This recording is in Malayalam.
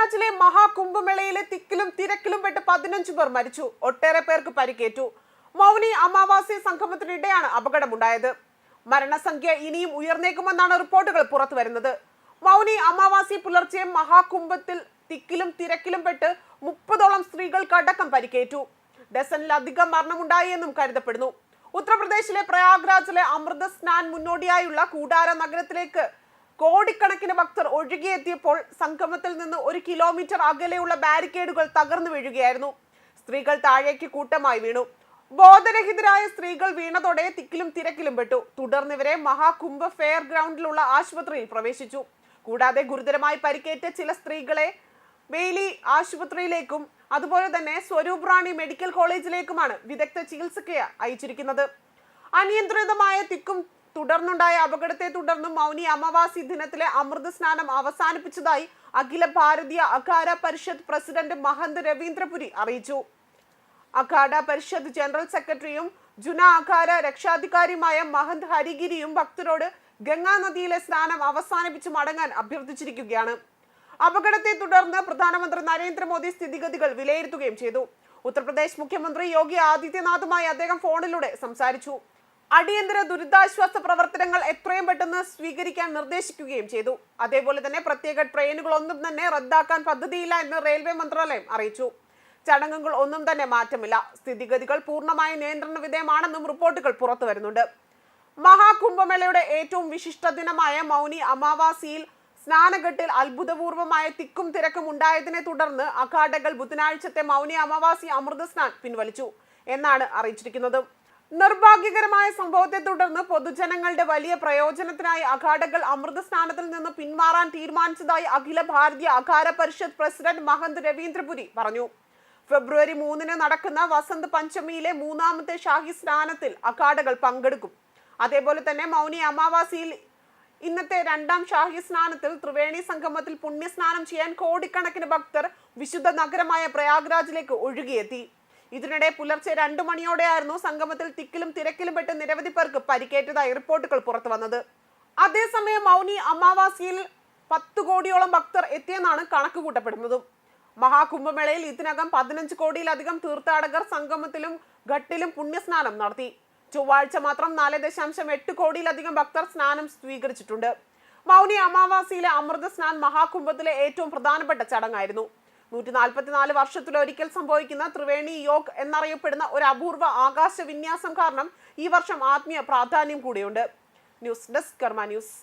പ്രയാഗ്രാജിലെ മഹാകുംഭമേളയിലെ തിക്കിലും തിരക്കിലും പെട്ട് പതിനഞ്ചു പേർ മരിച്ചു. ഒട്ടേറെ പേർക്ക് പരിക്കേറ്റു. മൗനി അമാവാസി സംഗമത്തിനിടെയാണ് അപകടമുണ്ടായത്. മരണസംഖ്യ ഇനിയും ഉയർന്നേക്കുമെന്നാണ് റിപ്പോർട്ടുകൾ പുറത്തു വരുന്നത്. മൗനി അമാവാസി പുലർച്ചെ മഹാകുംഭത്തിൽ തിക്കിലും തിരക്കിലും പെട്ട് മുപ്പതോളം സ്ത്രീകൾക്ക് അടക്കം പരിക്കേറ്റു. ഡസനിലധികം മരണമുണ്ടായി എന്നും കരുതപ്പെടുന്നു. ഉത്തർപ്രദേശിലെ പ്രയാഗ്രാജിലെ അമൃത സ്നാൻ മുന്നോടിയായുള്ള കൂടാര നഗരത്തിലേക്ക് കോടിക്കണക്കിന് ഭക്തർ ഒഴുകിയെത്തിയപ്പോൾ സംഗമത്തിൽ നിന്ന് ഒരു കിലോമീറ്റർ അകലെയുള്ള ബാരിക്കേഡുകൾ തകർന്നു വീഴുകയായിരുന്നു. സ്ത്രീകൾ താഴേക്ക് കൂട്ടമായി വീണു. ബോധരഹിതരായ സ്ത്രീകൾ വീണതോടെ തിക്കിലും തിരക്കിലും പെട്ടു. തുടർന്ന് ഇവരെ മഹാകുംഭ ഫെയർ ഗ്രൗണ്ടിലുള്ള ആശുപത്രിയിൽ പ്രവേശിച്ചു. കൂടാതെ ഗുരുതരമായി പരിക്കേറ്റ ചില സ്ത്രീകളെ വേലി ആശുപത്രിയിലേക്കും അതുപോലെ തന്നെ സ്വരൂപ് റാണി മെഡിക്കൽ കോളേജിലേക്കുമാണ് വിദഗ്ധ ചികിത്സയ്ക്ക് അയച്ചിരിക്കുന്നത്. അനിയന്ത്രിതമായ തിക്കും തുടർന്നുണ്ടായ അപകടത്തെ തുടർന്ന് മൗനി അമാവാസി ദിനത്തിലെ അമൃത സ്നാനം അവസാനിപ്പിച്ചതായി അഖില ഭാരതീയ അഖാര പരിഷത്ത് പ്രസിഡന്റ് മഹന്ത് രവീന്ദ്രപുരി അറിയിച്ചു. അഖാഡ പരിഷത്ത് ജനറൽ സെക്രട്ടറിയും ജുന അഖാര രക്ഷാധികാരിയുമായ മഹന്ത് ഹരിഗിരിയും ഭക്തരോട് ഗംഗാ നദിയിലെ സ്നാനം അവസാനിപ്പിച്ച് മടങ്ങാൻ അഭ്യർത്ഥിച്ചിരിക്കുകയാണ്. അപകടത്തെ തുടർന്ന് പ്രധാനമന്ത്രി നരേന്ദ്രമോദി സ്ഥിതിഗതികൾ വിലയിരുത്തുകയും ചെയ്തു. ഉത്തർപ്രദേശ് മുഖ്യമന്ത്രി യോഗി ആദിത്യനാഥുമായി അദ്ദേഹം ഫോണിലൂടെ സംസാരിച്ചു. അടിയന്തര ദുരിതാശ്വാസ പ്രവർത്തനങ്ങൾ എത്രയും പെട്ടെന്ന് സ്വീകരിക്കാൻ നിർദ്ദേശിക്കുകയും ചെയ്തു. അതേപോലെ തന്നെ പ്രത്യേക ട്രെയിനുകളൊന്നും തന്നെ റദ്ദാക്കാൻ പദ്ധതിയില്ല എന്ന് റെയിൽവേ മന്ത്രാലയം അറിയിച്ചു. ചടങ്ങുകൾ ഒന്നും തന്നെ മാറ്റമില്ല. സ്ഥിതിഗതികൾ പൂർണമായി നിയന്ത്രണ വിധേയമാണെന്നും റിപ്പോർട്ടുകൾ പുറത്തു വരുന്നുണ്ട്. മഹാകുംഭമേളയുടെ ഏറ്റവും വിശിഷ്ട ദിനമായ മൗനി അമാവാസിയിൽ സ്നാനഘട്ടിൽ അത്ഭുതപൂർവമായ തിക്കും തിരക്കും ഉണ്ടായതിനെ തുടർന്ന് അഖാഡകൾ ബുധനാഴ്ചത്തെ മൗനി അമാവാസി അമൃത സ്നാൻ പിൻവലിച്ചു എന്നാണ് അറിയിച്ചിരിക്കുന്നത്. നിർഭാഗ്യകരമായ സംഭവത്തെ തുടർന്ന് പൊതുജനങ്ങളുടെ വലിയ പ്രയോജനത്തിനായി അഖാഡകൾ അമൃത സ്നാനത്തിൽ നിന്ന് പിന്മാറാൻ തീരുമാനിച്ചതായി അഖില ഭാരതീയ അഖാര പരിഷത്ത് പ്രസിഡന്റ് മഹന്ത് രവീന്ദ്രപുരി പറഞ്ഞു. ഫെബ്രുവരി മൂന്നിന് നടക്കുന്ന വസന്ത് പഞ്ചമിയിലെ മൂന്നാമത്തെ ഷാഹി സ്നാനത്തിൽ അഖാഡകൾ പങ്കെടുക്കും. അതേപോലെ തന്നെ മൗനി അമാവാസിയിൽ ഇന്നത്തെ രണ്ടാം ഷാഹി സ്നാനത്തിൽ ത്രിവേണി സംഗമത്തിൽ പുണ്യസ്നാനം ചെയ്യാൻ കോടിക്കണക്കിന് ഭക്തർ വിശുദ്ധ നഗരമായ പ്രയാഗ്രാജിലേക്ക് ഒഴുകിയെത്തി. ഇതിനിടെ പുലർച്ചെ രണ്ടു മണിയോടെയായിരുന്നു സംഗമത്തിൽ തിക്കിലും തിരക്കിലും പെട്ട് നിരവധി പേർക്ക് പരിക്കേറ്റതായി റിപ്പോർട്ടുകൾ പുറത്തു വന്നത്. അതേസമയം മൗനി അമാവാസിയിൽ പത്ത് കോടിയോളം ഭക്തർ എത്തിയെന്നാണ് കണക്ക് കൂട്ടപ്പെടുന്നതും. മഹാകുംഭമേളയിൽ ഇതിനകം പതിനഞ്ച് കോടിയിലധികം തീർത്ഥാടകർ സംഗമത്തിലും ഘട്ടിലും പുണ്യസ്നാനം നടത്തി. ചൊവ്വാഴ്ച മാത്രം നാല് ദശാംശം എട്ട് കോടിയിലധികം ഭക്തർ സ്നാനം സ്വീകരിച്ചിട്ടുണ്ട്. മൗനി അമാവാസിയിലെ അമൃത സ്നാൻ മഹാകുംഭത്തിലെ ഏറ്റവും പ്രധാനപ്പെട്ട ചടങ്ങായിരുന്നു. നൂറ്റി നാൽപ്പത്തിനാല് വർഷത്തിലൊരിക്കൽ സംഭവിക്കുന്ന ത്രിവേണി യോഗ് എന്നറിയപ്പെടുന്ന ഒരു അപൂർവ ആകാശ വിന്യാസം കാരണം ഈ വർഷം ആത്മീയ പ്രാധാന്യം കൂടിയുണ്ട്. News desk Karma news.